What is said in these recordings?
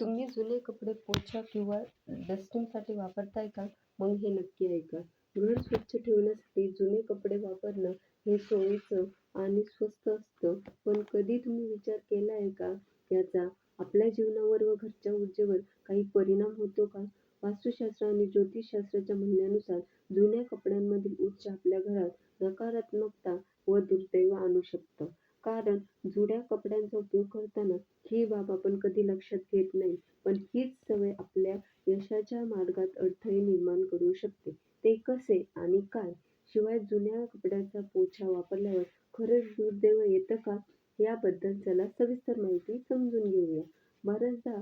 तुम्ही जुने कपडे पोछा किंवा डस्टिंगसाठी वापरताय का? मग हे नक्की ऐका. घर स्वच्छ ठेवण्यासाठी जुने कपडे वापरणं हे सोयीचं आणि स्वस्त असतं. पण कधी तुम्ही विचार केला आहे का याचा आपल्या जीवनावर व घरच्या ऊर्जेवर काही परिणाम होतो का? वास्तुशास्त्र आणि ज्योतिषशास्त्राच्या म्हणण्यानुसार जुन्या कपड्यांमधील ऊर्जा आपल्या घरात नकारात्मकता व दुर्दैव आणू शकतं. कारण जुन्या कपड्यांचा उपयोग करताना ही बाब आपण कधी लक्षात घेत नाही. पण हीच सवय आपल्या यशाच्या मार्गात अडथळे निर्माण करू शकते. ते कसे आणि काय? शिवाय जुन्या कपड्यांचा पोछा वापरल्यावर खरंच दुर्दैव येतं का? याबद्दल चला सविस्तर माहिती समजून घेऊया. बऱ्याचदा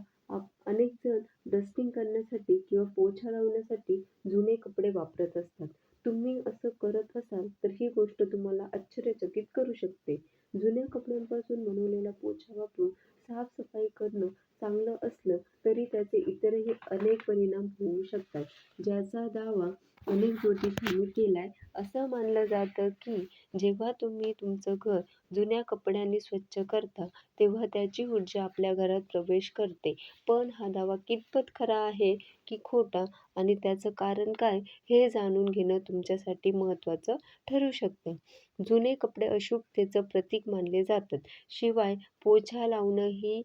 अनेक जण डस्टिंग करण्यासाठी किंवा पोछा लावण्यासाठी जुने कपडे वापरत असतात. तुम्ही असं करत असाल तर ही गोष्ट तुम्हाला आश्चर्यचकित करू शकते. जुन्या कपड्यांपासून बनवलेला पोछा वापरून साफसफाई करणं चांगलं असलं तरी त्याचे इतरही अनेक परिणाम होऊ शकतात, ज्याचा दावा अनेक ज्योतिषांनी केलाय. असं मानलं जातं की जेव्हा तुम्ही तुमचं घर जुन्या कपड्यांनी स्वच्छ करता तेव्हा त्याची ऊर्जा आपल्या घरात प्रवेश करते. पण हा दावा कितपत खरा आहे की खोटा आणि त्याचं कारण काय हे जाणून घेणं तुमच्यासाठी महत्त्वाचं ठरू शकतं. जुने कपडे अशुभतेचं प्रतीक मानले जातात. शिवाय पोछा लावणं ही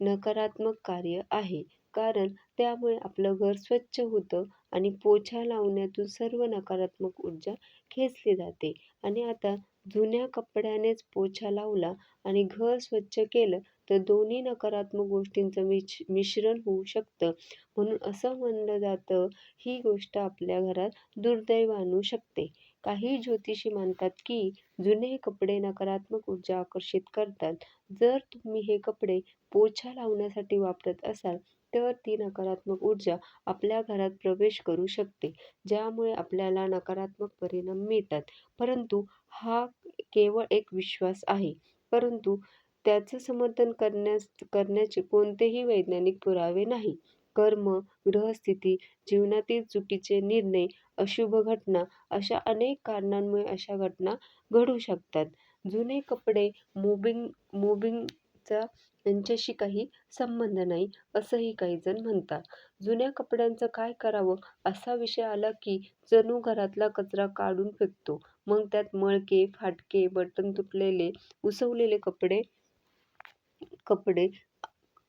नकारात्मक कार्य आहे. कारण त्यामुळे आपलं घर स्वच्छ होतं आणि पोछा लावण्यातून सर्व नकारात्मक ऊर्जा खेचली जाते. आणि आता जुन्या कपड्यानेच पोछा लावला आणि घर स्वच्छ केलं तर दोन्ही नकारात्मक गोष्टींचं मिश मिश्रण होऊ शकतं. म्हणून असं म्हणलं जातं ही गोष्ट आपल्या घरात दुर्दैव आणू शकते. काही ज्योतिषी मानतात की जुने कपडे नकारात्मक ऊर्जा आकर्षित करतात. जर तुम्ही हे कपडे पोछा लावण्यासाठी वापरत असाल तर ती नकारात्मक ऊर्जा आपल्या घरात प्रवेश करू शकते, ज्यामुळे आपल्याला नकारात्मक परिणाम मिळतात. परंतु हा केवळ एक विश्वास आहे. परंतु त्याचं समर्थन करण्यास करण्याचे कोणतेही वैज्ञानिक पुरावे नाही. कर्म, ग्रहस्थिती, जीवनातील चुकीचे निर्णय, अशुभ घटना अशा अनेक कारणांमुळे अशा घटना घडू शकतात. जुने कपडे मॉबिंगचा यांच्याशी काही संबंध नाही, असंही काहीजण म्हणतात. जुन्या कपड्यांचं काय करावं असा विषय आला की जणू घरातला कचरा काढून फेकतो. मग त्यात मळके, फाटके, बटन तुटलेले, उसवलेले कपडे कपडे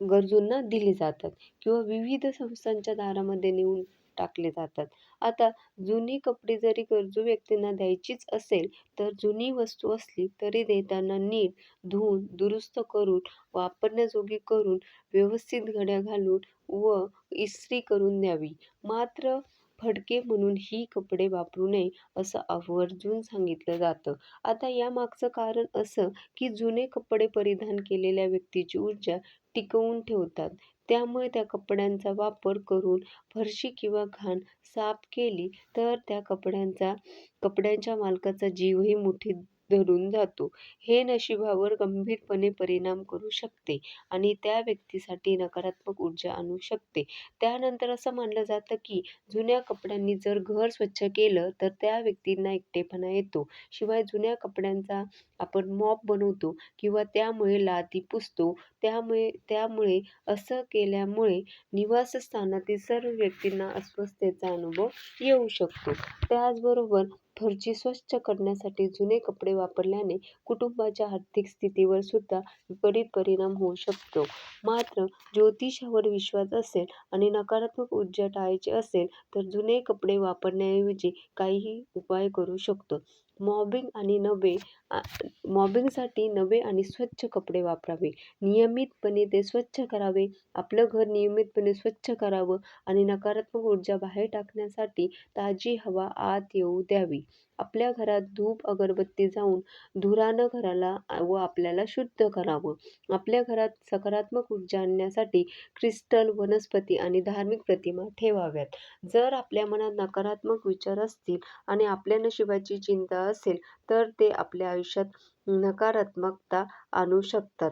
गरजूंना दिले जातात किंवा विविध संस्थांच्या दारामध्ये नेऊन टाकले जातात. आता जुनी कपडे जरी गरजू व्यक्तींना द्यायचीच असेल तर जुनी वस्तू असली तरी देताना नीट धुवून, दुरुस्त करून, वापरण्याजोगी करून, व्यवस्थित घड्या घालून व इस्त्री करून द्यावी. मात्र फडके म्हणून ही कपडे वापरू नये असं आवर्जून सांगितलं जातं. आता यामागचं कारण असं की जुने कपडे परिधान केलेल्या व्यक्तीची ऊर्जा टिकवून ठेवतात. त्यामुळे त्या कपड्यांचा वापर करून फरशी किंवा घाण साफ केली तर त्या कपड्यांचा कपड्यांच्या मालकाचा जीवही मुठीत धरून जातो. हे नशिबावर गंभीरपणे परिणाम करू शकते आणि त्या व्यक्तीसाठी नकारात्मक ऊर्जा आणू शकते. त्यानंतर असं मानलं जातं की जुन्या कपड्यांनी जर घर स्वच्छ केलं तर त्या व्यक्तींना एकटेपणा येतो. शिवाय जुन्या कपड्यांचा आपण मॉप बनवतो किंवा त्यामुळे लादी पुसतो. त्यामुळे असं केल्यामुळे निवासस्थानातील सर्व व्यक्तींना अस्वस्थतेचा अनुभव येऊ शकतो. त्याचबरोबर घरची स्वच्छ करण्यासाठी जुने कपडे वापरल्याने कुटुंबाच्या आर्थिक स्थितीवर सुद्धा विपरीत परिणाम होऊ शकतो. मात्र ज्योतिषावर विश्वास असेल आणि नकारात्मक ऊर्जा टाळायची असेल तर जुने कपडे वापरण्याऐवजी काहीही उपाय करू शकतो. मॉबिंग आणि नवे मॉबिंगसाठी नवे आणि स्वच्छ कपडे वापरावे. नियमितपणे ते स्वच्छ करावे. आपलं घर नियमितपणे स्वच्छ करावं आणि नकारात्मक ऊर्जा बाहेर टाकण्यासाठी ताजी हवा आत येऊ द्यावी. आपल्या घरात धूप अगरबत्ती जाऊन धुरानं घराला व आपल्याला शुद्ध करावं. आपल्या घरात सकारात्मक ऊर्जा आणण्यासाठी क्रिस्टल, वनस्पती आणि धार्मिक प्रतिमा ठेवाव्यात. जर आपल्या मनात नकारात्मक विचार असतील आणि आपल्या नशिबाची चिंता असेल तर ते आपल्या आयुष्यात नकारात्मकता आणू शकतात.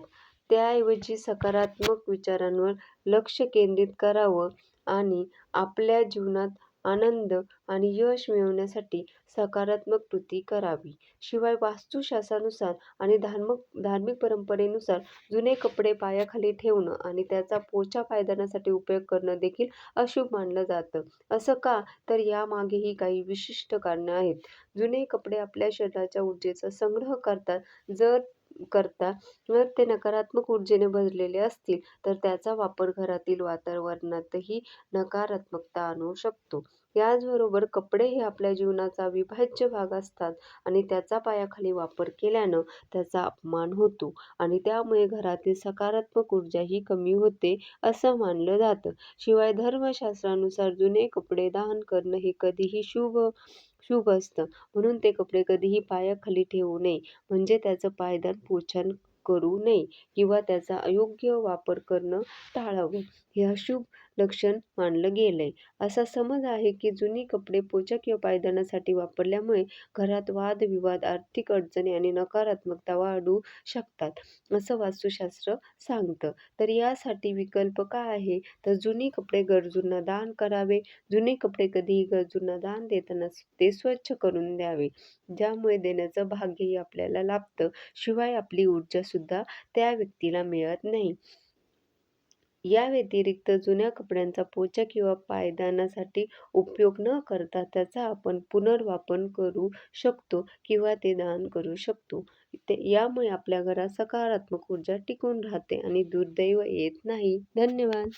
त्याऐवजी सकारात्मक विचारांवर लक्ष केंद्रित करावं आणि आपल्या जीवनात आनंद आणि यश मिळवण्यासाठी सकारात्मक कृती करावी. शिवाय वास्तुशास्त्रानुसार आणि धार्मिक धार्मिक परंपरेनुसार जुने कपडे पायाखाली ठेवणं आणि त्याचा पोछा पायदानासाठी उपयोग करणं देखील अशुभ मानलं जातं. असं का? तर यामागेही काही विशिष्ट कारणं आहेत. जुने कपडे आपल्या शरीराच्या ऊर्जेचा संग्रह करतात. जर ते नकारात्मक ऊर्जेने भरलेले असतील तर त्याचा वापर घरातील वातावरणातही नकारात्मकता आणू शकतो. याचबरोबर कपडे हे आपल्या जीवनाचा अविभाज्य भाग असतात आणि त्याचा पायाखाली वापर केल्यानं त्याचा अपमान होतो आणि त्यामुळे घरातील सकारात्मक ऊर्जाही कमी होते असं मानलं जातं. शिवाय धर्मशास्त्रानुसार जुने कपडे दान करणं हे कधीही शुभ असतं. म्हणून ते कपडे कधीही पायाखाली ठेवू नये. म्हणजे त्याचं पायदान, पोछा करू नये किंवा त्याचा अयोग्य वापर करणं टाळावं. हे अशुभ लक्षण मानलं गेलंय. असा समज आहे की जुनी कपडे पोछा किंवा पायदानासाठी वापरल्यामुळे घरात वादविवाद, आर्थिक अडचणी आणि नकारात्मकता वाढू शकतात, असं वास्तुशास्त्र सांगतं. तर यासाठी विकल्प काय आहे? तर जुनी कपडे गरजूंना दान करावे. जुने कपडे कधीही गरजूंना दान देताना ते स्वच्छ करून द्यावे. ज्यामुळे देण्याचं भाग्यही आपल्याला लाभतं. शिवाय आपली ऊर्जासुद्धा त्या व्यक्तीला मिळत नाही. या व्यतिरिक्त जुन्या कपड्यांचा पोछा किंवा पायदानासाठी उपयोग न करता त्याचा आपण पुनर्वापर करू शकतो किंवा ते दान करू शकतो. ते यामुळे आपल्या घरात सकारात्मक ऊर्जा टिकून राहते आणि दुर्दैव येत नाही. धन्यवाद.